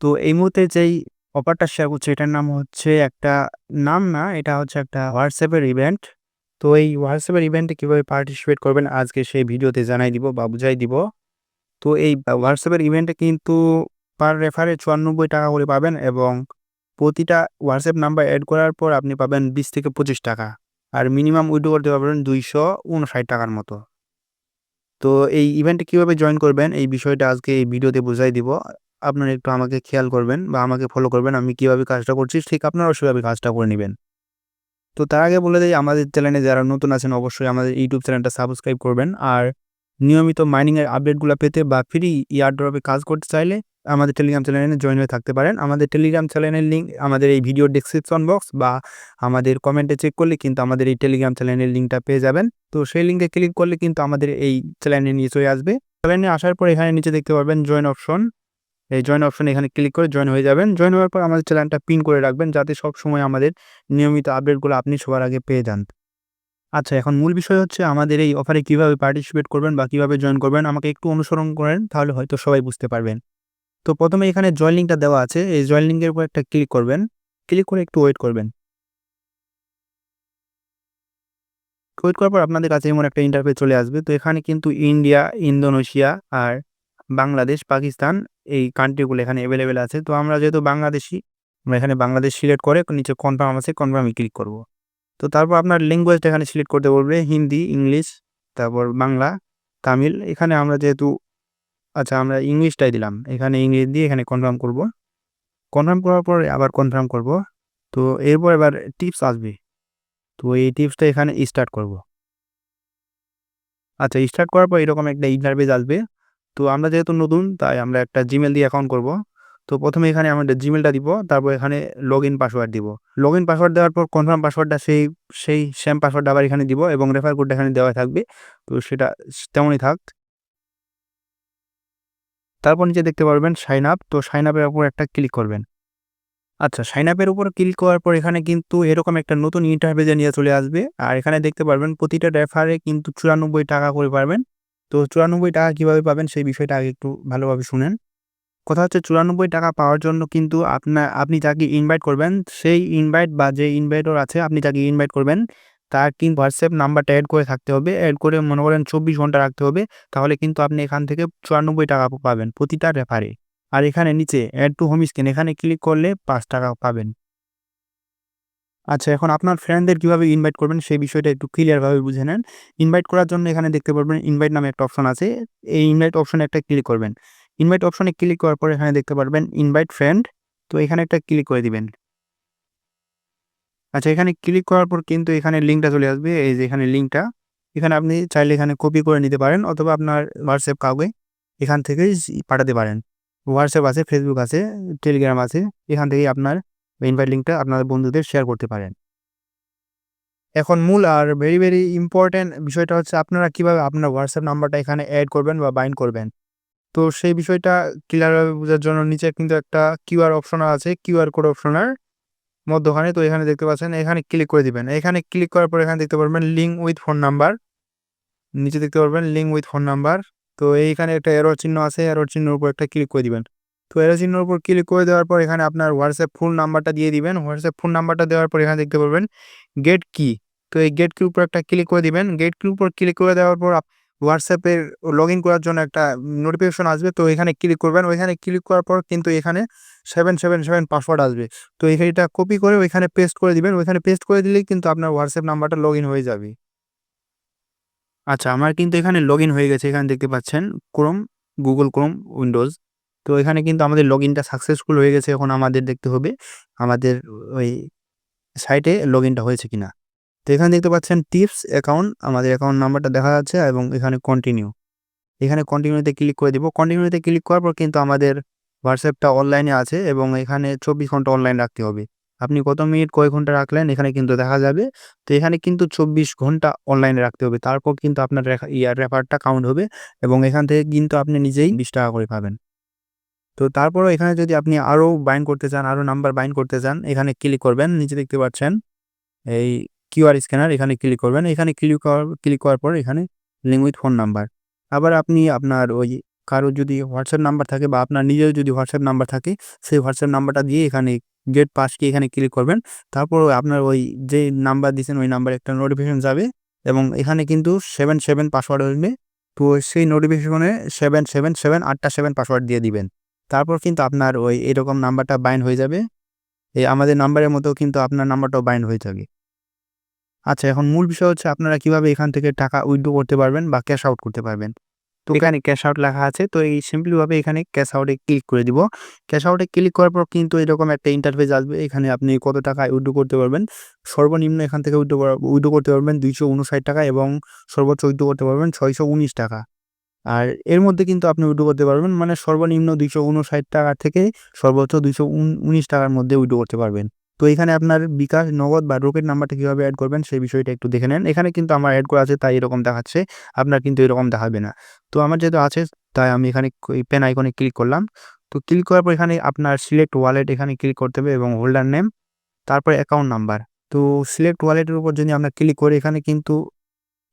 তো এই মুহূর্তে যেই অফারটা শেয়ার করছি, এটার নাম হচ্ছে একটা নাম না, এটা হচ্ছে একটা হোয়াটসঅ্যাপের ইভেন্ট তো এই হোয়াটসঅ্যাপের ইভেন্টে কীভাবে পার্টিসিপেট করবেন, আজকে সেই ভিডিওতে জানাই দিব বা বুঝাই দিব। তো এই হোয়াটসঅ্যাপের ইভেন্টে কিন্তু পার রেফারে চুয়ান্নব্বই টাকা করে পাবেন এবং প্রতিটা হোয়াটসঅ্যাপ নাম্বার অ্যাড করার পর আপনি পাবেন বিশ থেকে পঁচিশ টাকা। আর মিনিমাম উইড্রো করতে পারবেন দুইশো উনষাট টাকার মতো। তো এই ইভেন্টে কীভাবে জয়েন করবেন, এই বিষয়টা আজকে এই ভিডিওতে বুঝাই দিব। আপনারা একটু আমাকে খেয়াল করবেন বা আমাকে ফলো করবেন আমি কীভাবে কাজটা করছি, ঠিক আপনারাও সেভাবে কাজটা করে নেবেন। তো তার আগে বলে দিই, আমাদের চ্যানেলে যারা নতুন আছেন অবশ্যই আমাদের ইউটিউব চ্যানেলটা সাবস্ক্রাইব করবেন। আর নিয়মিত মাইনিংয়ের আপডেটগুলো পেতে বা ফ্রি ইয়ার ড্রপে কাজ করতে চাইলে আমাদের টেলিগ্রাম চ্যানেলে জয়েন হয়ে থাকতে পারেন। আমাদের টেলিগ্রাম চ্যানেলের লিঙ্ক আমাদের এই ভিডিও ডিসক্রিপশন বক্স বা আমাদের কমেন্টে চেক করলে কিন্তু আমাদের এই টেলিগ্রাম চ্যানেলের লিঙ্কটা পেয়ে যাবেন। তো সেই লিঙ্কে ক্লিক করলে কিন্তু আমাদের এই চ্যানেলে নিয়ে চলে আসবে। চ্যানেলে আসার পর এখানে নিচে দেখতে পারবেন জয়েন অপশন এই জয়েন অপশন এখানে ক্লিক করে জয়েন হয়ে যাবেন। জয়েন হওয়ার পর আমাদের চ্যানেলটা পিন করে রাখবেন যাতে সব সময় আমাদের নিয়মিত আপডেটগুলো আপনি সবার আগে পেয়ে যান। আচ্ছা এখন মূল বিষয় হচ্ছে আমাদের এই অফারে কীভাবে পার্টিসিপেট করবেন বা কীভাবে জয়েন করবেন আমাকে একটু অনুসরণ করেন তাহলে হয়তো সবাই বুঝতে পারবেন। তো প্রথমে এখানে জয়েন লিঙ্কটা দেওয়া আছে। এই জয়েন লিঙ্কের উপর একটা ক্লিক করবেন। ক্লিক করে একটু ওয়েট করবেন। ওয়েট করার পর আপনাদের কাছে এমন একটা ইন্টারফেস চলে আসবে। তো এখানে কিন্তু ইন্ডিয়া ইন্দোনেশিয়া আর বাংলাদেশ, পাকিস্তান এই কান্ট্রিগুলো এখানে অ্যাভেলেবেল আছে। তো আমরা যেহেতু বাংলাদেশি, আমরা এখানে বাংলাদেশ সিলেক্ট করে নিচে কনফার্ম আছে কনফার্মে ক্লিক করব। তো তারপর আপনার ল্যাঙ্গুয়েজটা এখানে সিলেক্ট করতে বলবে, হিন্দি, ইংলিশ, তারপর বাংলা, তামিল। এখানে আমরা যেহেতু আচ্ছা আমরা ইংলিশটাই দিলাম। এখানে ইংলিশ দিয়ে এখানে কনফার্ম করব। কনফার্ম করার পর আবার কনফার্ম করব। তো এরপর এবার টিপস আসবে। তো এই টিপসটা এখানে স্টার্ট করব। আচ্ছা স্টার্ট করার পর এরকম একটা ইন্টারভিউ আসবে। তো আমরা যেহেতু নতুন, তাই আমরা একটা জিমেল দিয়ে অ্যাকাউন্ট করব। তো প্রথমে এখানে আমাদের জিমেলটা দিব, তারপর এখানে লগ ইন পাসওয়ার্ড দিব। লগ ইন পাসওয়ার্ড দেওয়ার পর কনফার্ম পাসওয়ার্ডটা সেই সেই সেম পাসওয়ার্ড আবার এখানে দিব এবং রেফার কোডটা এখানে দেওয়া থাকবে। তো সেটা তেমনই থাক। তারপর নিচে দেখতে পারবেন সাইন আপ তো সাইন আপের উপর একটা ক্লিক করবেন। আচ্ছা সাইন আপের উপর ক্লিক করার পর এখানে কিন্তু এরকম একটা নতুন ইন্টারভেজে নিয়ে চলে আসবে। আর এখানে দেখতে পারবেন প্রতিটা রেফারে কিন্তু চুরানব্বই টাকা করে পারবেন। তো চুরানব্বই টাকা কীভাবে পাবেন সেই বিষয়টা আগে একটু ভালোভাবে শুনেন। কথা হচ্ছে চুরানব্বই টাকা পাওয়ার জন্য কিন্তু আপনার আপনি যাকে ইনভাইট করবেন, সেই ইনভাইট বা যে ইনভাইটর আছে, আপনি যাকে ইনভাইট করবেন, তার কিন্তু হোয়াটসঅ্যাপ নাম্বারটা অ্যাড করে থাকতে হবে। অ্যাড করে মনে করেন চব্বিশ ঘণ্টা রাখতে হবে, তাহলে কিন্তু আপনি এখান থেকে চুরানব্বই টাকা পাবেন প্রতিটা রেফারে আর এখানে নিচে অ্যাড টু হোম স্ক্রিন এখানে ক্লিক করলে পাঁচ টাকা পাবেন। আচ্ছা এখন আপনার ফ্রেন্ডদের কীভাবে ইনভাইট করবেন সেই বিষয়টা একটু ক্লিয়ারভাবে বুঝে নেন। ইনভাইট করার জন্য এখানে দেখতে পারবেন ইনভাইট নামে একটা অপশন আছে। এই ইনভাইট অপশনে একটা ক্লিক করবেন। ইনভাইট অপশনে ক্লিক করার পর এখানে দেখতে পারবেন ইনভাইট ফ্রেন্ড তো এখানে একটা ক্লিক করে দিবেন। আচ্ছা এখানে ক্লিক করার পর কিন্তু এখানে লিঙ্কটা চলে আসবে, এই যে এখানে লিঙ্কটা এখানে আপনি চাইলে এখানে কপি করে নিতে পারেন অথবা আপনার হোয়াটসঅ্যাপ কাউকে এখান থেকেই পাঠাতে পারেন। হোয়াটসঅ্যাপ আছে ফেসবুক আছে টেলিগ্রাম আছে, এখান থেকেই আপনার ইনভাইট লিঙ্কটা আপনার বন্ধুদের শেয়ার করতে পারেন। এখন মূল আর ভেরি ভেরি ইম্পর্ট্যান্ট বিষয়টা হচ্ছে আপনারা কীভাবে আপনার হোয়াটসঅ্যাপ নাম্বারটা এখানে অ্যাড করবেন বা বাইন্ড করবেন। তো সেই বিষয়টা ক্লিয়ারভাবে বোঝার জন্য নিচে কিন্তু একটা কিউআর অপশন আছে কিউআর কোড অপশনের মধ্যখানে। তো এখানে দেখতে পাচ্ছেন, এখানে ক্লিক করে দিবেন। এখানে ক্লিক করার পর এখানে দেখতে পারবেন লিঙ্ক উইথ ফোন নাম্বার নিচে দেখতে পারবেন লিঙ্ক উইথ ফোন নাম্বার তো এইখানে একটা এরো চিহ্ন আছে এরো চিহ্নের উপর একটা ক্লিক করে দিবেন। তো এরো চিহ্নের উপর ক্লিক করে দেওয়ার পর এখানে আপনার হোয়াটসঅ্যাপ ফোন নাম্বারটা দিয়ে দিবেন। হোয়াটসঅ্যাপ ফোন নাম্বারটা দেওয়ার পর এখানে দেখতে পারবেন গেট কি তো এই গেট কির উপর একটা ক্লিক করে দিবেন। গেট কির উপর ক্লিক করে দেওয়ার পর হোয়াটসঅ্যাপের লগ ইন করার জন্য একটা নোটিফিকেশন আসবে। তো এখানে ক্লিক করবেন। ওইখানে ক্লিক করার পর কিন্তু এখানে সেভেন সেভেন সেভেন পাসওয়ার্ড আসবে। তো এটা কপি করে ওইখানে পেস্ট করে দিবেন। ওইখানে পেস্ট করে দিলেই কিন্তু আপনার হোয়াটসঅ্যাপ নাম্বারটা লগ ইন হয়ে যাবে। আচ্ছা আমার কিন্তু এখানে লগ ইন হয়ে গেছে। এখানে দেখতে পাচ্ছেন ক্রোম গুগল ক্রোম উইন্ডোজ তো এখানে কিন্তু আমাদের লগ ইনটা সাকসেসফুল হয়ে গেছে, এখন আমাদের দেখতে হবে আমাদের ওই সাইটে লগ ইনটা হয়েছে কিনা। তো এখানে দেখতে পাচ্ছেন টিপস অ্যাকাউন্ট আমাদের অ্যাকাউন্ট নাম্বারটা দেখা যাচ্ছে এবং এখানে কন্টিনিউ এখানে কন্টিনিউতে ক্লিক করে দিব। কন্টিনিউতে ক্লিক করার পর কিন্তু আমাদের হোয়াটসঅ্যাপটা অনলাইনে আছে এবং এখানে চব্বিশ ঘণ্টা অনলাইন রাখতে হবে। আপনি কত মিনিট, কয় ঘণ্টা রাখলেন, এখানে কিন্তু দেখা যাবে। তো এখানে কিন্তু চব্বিশ ঘণ্টা অনলাইনে রাখতে হবে। তারপর কিন্তু আপনার ইয়ার রেফারটা কাউন্ট হবে এবং এখান থেকে কিন্তু আপনি নিজেই বিশ টাকা করে পাবেন। তো তারপরও এখানে যদি আপনি আরও বাইন করতে চান, আরও নাম্বার বাইন করতে চান, এখানে ক্লিক করবেন, নিচে দেখতে পাচ্ছেন, এই কিউআর স্ক্যানার এখানে ক্লিক করবেন, এখানে ক্লিক ক্লিক করার পর এখানে লিঙ্ক উইথ ফোন নাম্বার আবার আপনি আপনার ওই কারও যদি হোয়াটসঅ্যাপ নাম্বার থাকে বা আপনার নিজের যদি হোয়াটসঅ্যাপ নাম্বার থাকে, সেই হোয়াটসঅ্যাপ নাম্বারটা দিয়ে এখানে গেট পাস কি এখানে ক্লিক করবেন তারপর আপনার ওই যে নাম্বার দিয়েছেন, ওই নাম্বারে একটা নোটিফিকেশন যাবে এবং এখানে কিন্তু সেভেন সেভেন পাসওয়ার্ড আসবে তো সেই নোটিফিকেশনে সেভেন সেভেন সেভেন আটটা সেভেন পাসওয়ার্ড দিয়ে দিবেন। তারপর কিন্তু আপনার ওই এরকম নাম্বারটা বাইন্ড হয়ে যাবে। এই আমাদের নাম্বারের মতো কিন্তু আপনার নাম্বারটাও বাইন্ড হয়ে যাবে। আচ্ছা এখন মূল বিষয় হচ্ছে আপনারা কীভাবে এখান থেকে টাকা উইথড্র করতে পারবেন বা ক্যাশ আউট করতে পারবেন। তো এখানে ক্যাশ আউট লেখা আছে তো এই সিম্পলিভাবে এখানে ক্যাশ আউটে ক্লিক করে দিব। ক্যাশ আউটে ক্লিক করার পর কিন্তু এরকম একটা ইন্টারফেস আসবে এখানে আপনি কত টাকা উইথড্র করতে পারবেন। সর্বনিম্ন এখান থেকে উইথড্র উইথড্র করতে পারবেন দুইশো উনষাট টাকা এবং সর্বোচ্চ উইথড্র করতে পারবেন ছয়শো উনিশ টাকা। আর এর মধ্যে কিন্তু আপনি উইথড্র করতে পারবেন। মানে সর্বনিম্ন দুইশো উনষাট টাকা থেকে সর্বোচ্চ দুইশো উনিশ টাকার মধ্যে উইথড্র করতে পারবেন। তো এখানে আপনার বিকাশ, নগদ বা রোকেট নাম্বারটা কীভাবে অ্যাড করবেন সেই বিষয়টা একটু দেখে নেন। এখানে কিন্তু আমার অ্যাড করা আছে, তাই এরকম দেখাচ্ছে। আপনার কিন্তু এরকম দেখাবে না। তো আমার যেহেতু আছে, তাই আমি এখানে পেন আইকনে ক্লিক করলাম। তো ক্লিক করার পর এখানে আপনার সিলেক্ট ওয়ালেট এখানে ক্লিক করতে হবে এবং হোল্ডার নেম তারপর অ্যাকাউন্ট নাম্বার তো সিলেক্ট ওয়ালেটের উপর যদি আমরা ক্লিক করি, এখানে কিন্তু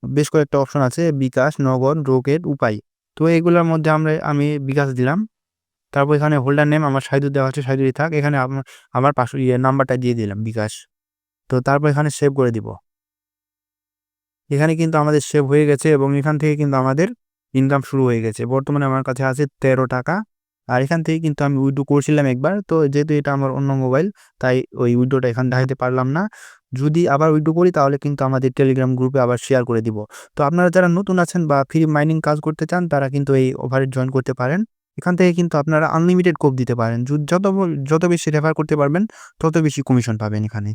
বেশ কয়েকটা অপশন আছে, বিকাশ, নগদ, রোকেট, উপায়। তো এগুলোর মধ্যে আমরা, আমি বিকাশ দিলাম। তারপর এখানে হোল্ডার নেম আমার সাইদুর দেওয়া হচ্ছে সাইদুরই থাক। এখানে আমার পাশ ইয়ে নাম্বারটা দিয়ে দিলাম বিকাশ। তো তারপর এখানে সেভ করে দিব। এখানে কিন্তু আমাদের সেভ হয়ে গেছে এবং এখান থেকে কিন্তু আমাদের ইনকাম শুরু হয়ে গেছে। বর্তমানে আমার কাছে আছে তেরো টাকা। আর এখান থেকে কিন্তু আমি উইড্রো করছিলাম একবার। তো যেহেতু এটা আমার অন্য মোবাইল তাই ওই উইড্রোটা এখানে দেখাতে পারলাম না। যদি আবার উইড্রো করি, তাহলে কিন্তু আমাদের টেলিগ্রাম গ্রুপে আবার শেয়ার করে দিব। তো আপনারা যারা নতুন আছেন বা ফ্রি মাইনিং কাজ করতে চান, তারা কিন্তু এই ওভারেট জয়েন করতে পারেন। এখান থেকে কিন্তু আপনারা আনলিমিটেড কোপ দিতে পারেন। যত যত বেশি রেফার করতে পারবেন, তত বেশি কমিশন পাবেন এখানে।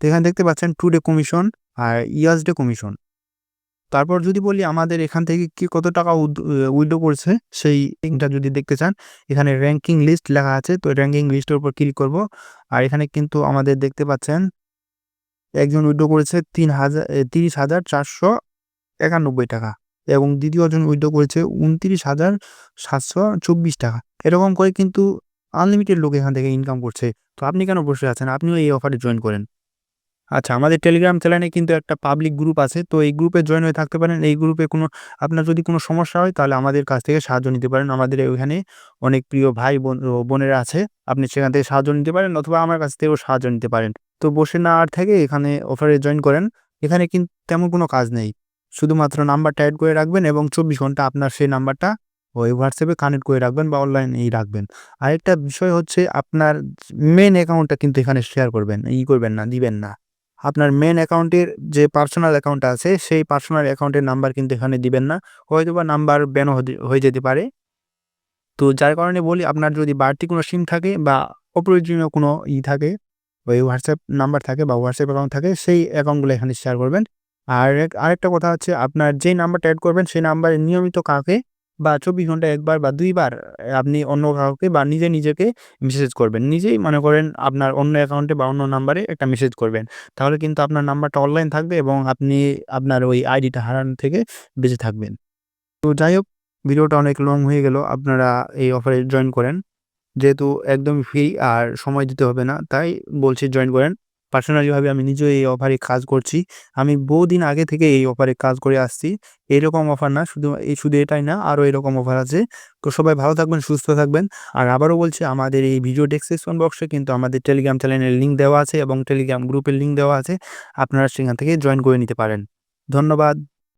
তো এখানে দেখতে পাচ্ছেন টু ডে কমিশন আর ইয়ার্স ডে কমিশন তারপর যদি বলি আমাদের এখান থেকে কি, কত টাকা উইড্রো করছে, সেই লিঙ্কটা যদি দেখতে চান, এখানে র্যাঙ্কিং লিস্ট লেখা আছে। তো র্যাঙ্কিং লিস্টের উপর ক্লিক করব। আর এখানে কিন্তু আমাদের দেখতে পাচ্ছেন একজন উইড্রো করেছে তিন হাজার তিরিশ হাজার চারশো একানব্বই টাকা এবং দ্বিতীয়জন উইড্রো করেছে উনত্রিশ হাজার সাতশো চব্বিশ টাকা। এরকম করে কিন্তু আনলিমিটেড লোক এখান থেকে ইনকাম করছে। তো আপনি কেন বসে আছেন? আপনিও এই অফারে জয়েন করেন। আচ্ছা আমাদের টেলিগ্রাম চ্যানেলে কিন্তু একটা পাবলিক গ্রুপ আছে। তো এই গ্রুপে জয়েন হয়ে থাকতে পারেন। এই গ্রুপে কোনো, আপনার যদি কোনো সমস্যা হয় তাহলে আমাদের কাছ থেকে সাহায্য নিতে পারেন। আমাদের ওইখানে অনেক প্রিয় ভাই বোন বোনেরা আছে। আপনি সেখান থেকে সাহায্য নিতে পারেন অথবা আমার কাছ থেকেও সাহায্য নিতে পারেন। তো বসে না আর থেকে এখানে অফারে জয়েন করেন। এখানে কিন্তু তেমন কোনো কাজ নেই। শুধুমাত্র নাম্বারটা অ্যাড করে রাখবেন এবং চব্বিশ ঘণ্টা আপনার সেই নাম্বারটা ওই হোয়াটসঅ্যাপে কানেক্ট করে রাখবেন বা অনলাইনেই রাখবেন। আরেকটা বিষয় হচ্ছে আপনার মেন অ্যাকাউন্টটা কিন্তু এখানে শেয়ার করবেন, ই করবেন না, দিবেন না। আপনার মেন অ্যাকাউন্টের যে পার্সোনাল অ্যাকাউন্ট আছে, সেই পার্সোনাল অ্যাকাউন্টের নাম্বার কিন্তু এখানে দিবেন না। হয়তো বা নাম্বার ব্যান হয়ে যেতে পারে। তো যার কারণে বলি, আপনার যদি বাড়তি কোনো সিম থাকে বা অপ্রয়োজনীয় কোনো ই থাকে ওই হোয়াটসঅ্যাপ নাম্বার থাকে বা হোয়াটসঅ্যাপ অ্যাকাউন্ট থাকে, সেই অ্যাকাউন্টগুলো এখানে শেয়ার করবেন। আর আরেকটা কথা হচ্ছে, আপনার যেই নাম্বারটা অ্যাড করবেন, সেই নাম্বারে নিয়মিত কাউকে বা চব্বিশ ঘণ্টা একবার বা দুইবার আপনি অন্য কাউকে বা নিজে নিজেকে মেসেজ করবেন। নিজেই মনে করেন আপনার অন্য অ্যাকাউন্টে বা অন্য নাম্বারে একটা মেসেজ করবেন। তাহলে কিন্তু আপনার নাম্বারটা অনলাইন থাকবে এবং আপনি আপনার ওই আইডিটা হারানো থেকে বেঁচে থাকবেন। তো যাই হোক, ভিডিওটা অনেক লং হয়ে গেল। আপনারা এই অফারে জয়েন করেন। যেহেতু একদম ফ্রি আর সময় দিতে হবে না, তাই বলছি জয়েন করেন। পার্সোনালিভাবে আমি নিজেও এই অফারে কাজ করছি। আমি বহুদিন আগে থেকে এই অফারে কাজ করে আসছি। এরকম অফার না, শুধু এই, শুধু এটাই না, আরও এরকম অফার আছে। তো সবাই ভালো থাকবেন, সুস্থ থাকবেন। আর আবারও বলছি, আমাদের এই ভিডিও ডেসক্রিপশন বক্সে কিন্তু আমাদের টেলিগ্রাম চ্যানেলের লিঙ্ক দেওয়া আছে এবং টেলিগ্রাম গ্রুপের লিঙ্ক দেওয়া আছে। আপনারা সেখান থেকে জয়েন করে নিতে পারেন। ধন্যবাদ।